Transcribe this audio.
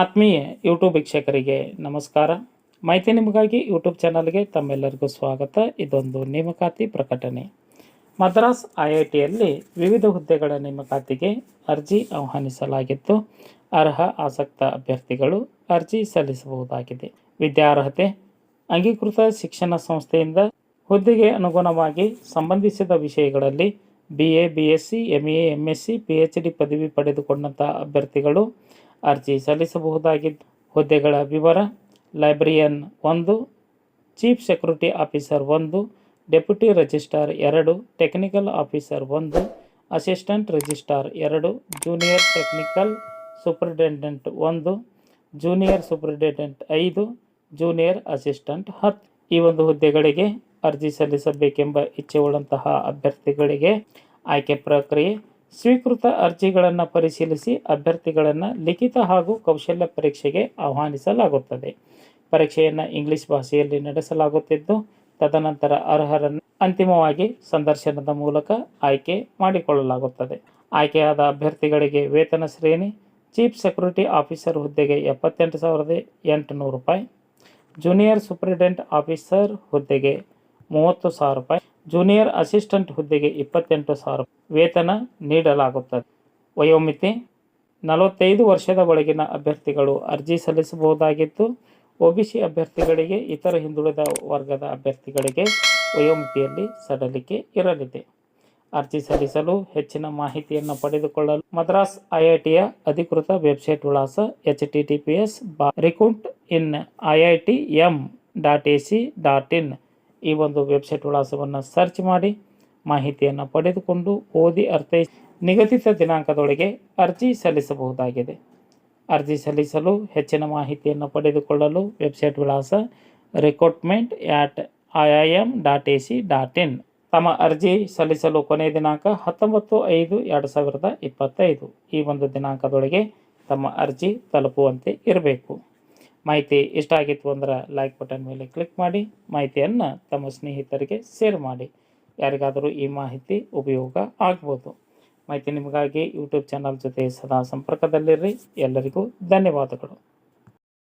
ಆತ್ಮೀಯ ಯೂಟ್ಯೂಬ್ ವೀಕ್ಷಕರಿಗೆ ನಮಸ್ಕಾರ. ಮಾಹಿತಿ ನಿಮಗಾಗಿ ಯೂಟ್ಯೂಬ್ ಚಾನಲ್ಗೆ ತಮ್ಮೆಲ್ಲರಿಗೂ ಸ್ವಾಗತ. ಇದೊಂದು ನೇಮಕಾತಿ ಪ್ರಕಟಣೆ. ಮದ್ರಾಸ್ ಐ ಐ ಟಿಯಲ್ಲಿ ವಿವಿಧ ಹುದ್ದೆಗಳ ನೇಮಕಾತಿಗೆ ಅರ್ಜಿ ಆಹ್ವಾನಿಸಲಾಗಿದ್ದು ಅರ್ಹ, ಆಸಕ್ತ ಅಭ್ಯರ್ಥಿಗಳು ಅರ್ಜಿ ಸಲ್ಲಿಸಬಹುದಾಗಿದೆ. ವಿದ್ಯಾರ್ಹತೆ, ಅಂಗೀಕೃತ ಶಿಕ್ಷಣ ಸಂಸ್ಥೆಯಿಂದ ಹುದ್ದೆಗೆ ಅನುಗುಣವಾಗಿ ಸಂಬಂಧಿಸಿದ ವಿಷಯಗಳಲ್ಲಿ B A B S C M A M S C P H D ಪದವಿ ಪಡೆದುಕೊಂಡಂಥ ಅಭ್ಯರ್ಥಿಗಳು ಅರ್ಜಿ ಸಲ್ಲಿಸಬಹುದಾಗಿದ್ದ ಹುದ್ದೆಗಳ ವಿವರ, ಲೈಬ್ರರಿಯನ್ ಒಂದು, ಚೀಫ್ ಸೆಕ್ಯೂರಿಟಿ ಆಫೀಸರ್ ಒಂದು, ಡೆಪ್ಯೂಟಿ ರಿಜಿಸ್ಟ್ರಾರ್ ಎರಡು, ಟೆಕ್ನಿಕಲ್ ಆಫೀಸರ್ ಒಂದು, ಅಸಿಸ್ಟೆಂಟ್ ರಿಜಿಸ್ಟ್ರಾರ್ ಎರಡು, ಜೂನಿಯರ್ ಟೆಕ್ನಿಕಲ್ ಸೂಪರಿಂಟೆಂಡೆಂಟ್ ಒಂದು, ಜೂನಿಯರ್ ಸೂಪರಿಂಟೆಂಡೆಂಟ್ ಐದು, ಜೂನಿಯರ್ ಅಸಿಸ್ಟೆಂಟ್ ಹತ್ತು. ಈ ಒಂದು ಹುದ್ದೆಗಳಿಗೆ ಅರ್ಜಿ ಸಲ್ಲಿಸಬೇಕೆಂಬ ಇಚ್ಛೆ ಉಳ್ಳಂತಹ ಅಭ್ಯರ್ಥಿಗಳಿಗೆ ಆಯ್ಕೆ ಪ್ರಕ್ರಿಯೆ ಸ್ವೀಕೃತ ಅರ್ಜಿಗಳನ್ನು ಪರಿಶೀಲಿಸಿ ಅಭ್ಯರ್ಥಿಗಳನ್ನು ಲಿಖಿತ ಹಾಗೂ ಕೌಶಲ್ಯ ಪರೀಕ್ಷೆಗೆ ಆಹ್ವಾನಿಸಲಾಗುತ್ತದೆ. ಪರೀಕ್ಷೆಯನ್ನು ಇಂಗ್ಲಿಷ್ ಭಾಷೆಯಲ್ಲಿ ನಡೆಸಲಾಗುತ್ತಿದ್ದು, ತದನಂತರ ಅರ್ಹರನ್ನು ಅಂತಿಮವಾಗಿ ಸಂದರ್ಶನದ ಮೂಲಕ ಆಯ್ಕೆ ಮಾಡಿಕೊಳ್ಳಲಾಗುತ್ತದೆ. ಆಯ್ಕೆಯಾದ ಅಭ್ಯರ್ಥಿಗಳಿಗೆ ವೇತನ ಶ್ರೇಣಿ, ಚೀಫ್ ಸೆಕ್ಯೂರಿಟಿ ಆಫೀಸರ್ ಹುದ್ದೆಗೆ ಎಪ್ಪತ್ತೆಂಟು ಸಾವಿರದ ಎಂಟುನೂರು ರೂಪಾಯಿ, ಜೂನಿಯರ್ ಸೂಪರಿಂಟೆಂಡೆಂಟ್ ಆಫೀಸರ್ ಹುದ್ದೆಗೆ ಮೂವತ್ತು ಸಾವಿರ ರೂಪಾಯಿ. ಜೂನಿಯರ್ ಅಸಿಸ್ಟೆಂಟ್ ಹುದ್ದೆಗೆ ಇಪ್ಪತ್ತೆಂಟು ಸಾವಿರ ವೇತನ ನೀಡಲಾಗುತ್ತದೆ. ವಯೋಮಿತಿ, ನಲವತ್ತೈದು ವರ್ಷದ ಒಳಗಿನ ಅಭ್ಯರ್ಥಿಗಳು ಅರ್ಜಿ ಸಲ್ಲಿಸಬಹುದಾಗಿದ್ದು, ಒ ಬಿ ಸಿ ಅಭ್ಯರ್ಥಿಗಳಿಗೆ, ಇತರ ಹಿಂದುಳಿದ ವರ್ಗದ ಅಭ್ಯರ್ಥಿಗಳಿಗೆ ವಯೋಮಿತಿಯಲ್ಲಿ ಸಡಲಿಕೆ ಇರಲಿದೆ. ಅರ್ಜಿ ಸಲ್ಲಿಸಲು ಹೆಚ್ಚಿನ ಮಾಹಿತಿಯನ್ನು ಪಡೆದುಕೊಳ್ಳಲು ಮದ್ರಾಸ್ ಐಐಟಿಯ ಅಧಿಕೃತ ವೆಬ್ಸೈಟ್ ವಿಳಾಸ H T T P S ಬಾ recruit in I I T M dot A C dot in ಈ ಒಂದು ವೆಬ್ಸೈಟ್ ವಿಳಾಸವನ್ನು ಸರ್ಚ್ ಮಾಡಿ ಮಾಹಿತಿಯನ್ನು ಪಡೆದುಕೊಂಡು ಓದಿ ಅರ್ಥೈಸಿ ನಿಗದಿತ ದಿನಾಂಕದೊಳಗೆ ಅರ್ಜಿ ಸಲ್ಲಿಸಬಹುದಾಗಿದೆ. ಅರ್ಜಿ ಸಲ್ಲಿಸಲು ಹೆಚ್ಚಿನ ಮಾಹಿತಿಯನ್ನು ಪಡೆದುಕೊಳ್ಳಲು ವೆಬ್ಸೈಟ್ ವಿಳಾಸ recruitment at I I M dot A C dot in ತಮ್ಮ ಅರ್ಜಿ ಸಲ್ಲಿಸಲು ಕೊನೆಯ ದಿನಾಂಕ ಹತ್ತೊಂಬತ್ತು ಐದು ಎರಡು ಸಾವಿರದ ಇಪ್ಪತ್ತೈದು. ಈ ಒಂದು ದಿನಾಂಕದೊಳಗೆ ತಮ್ಮ ಅರ್ಜಿ ತಲುಪುವಂತೆ ಇರಬೇಕು. ಮಾಹಿತಿ ಇಷ್ಟ ಆಗಿತ್ತು ಅಂದ್ರೆ ಲೈಕ್ ಬಟನ್ ಮೇಲೆ ಕ್ಲಿಕ್ ಮಾಡಿ, ಮಾಹಿತಿಯನ್ನು ತಮ್ಮ ಸ್ನೇಹಿತರಿಗೆ ಶೇರ್ ಮಾಡಿ. ಯಾರಿಗಾದರೂ ಈ ಮಾಹಿತಿ ಉಪಯೋಗ ಆಗ್ಬೋದು. ಮಾಹಿತಿ ನಿಮಗಾಗಿ ಯೂಟ್ಯೂಬ್ ಚಾನಲ್ ಜೊತೆ ಸದಾ ಸಂಪರ್ಕದಲ್ಲಿರ್ರಿ ಎಲ್ಲರಿಗೂ ಧನ್ಯವಾದಗಳು.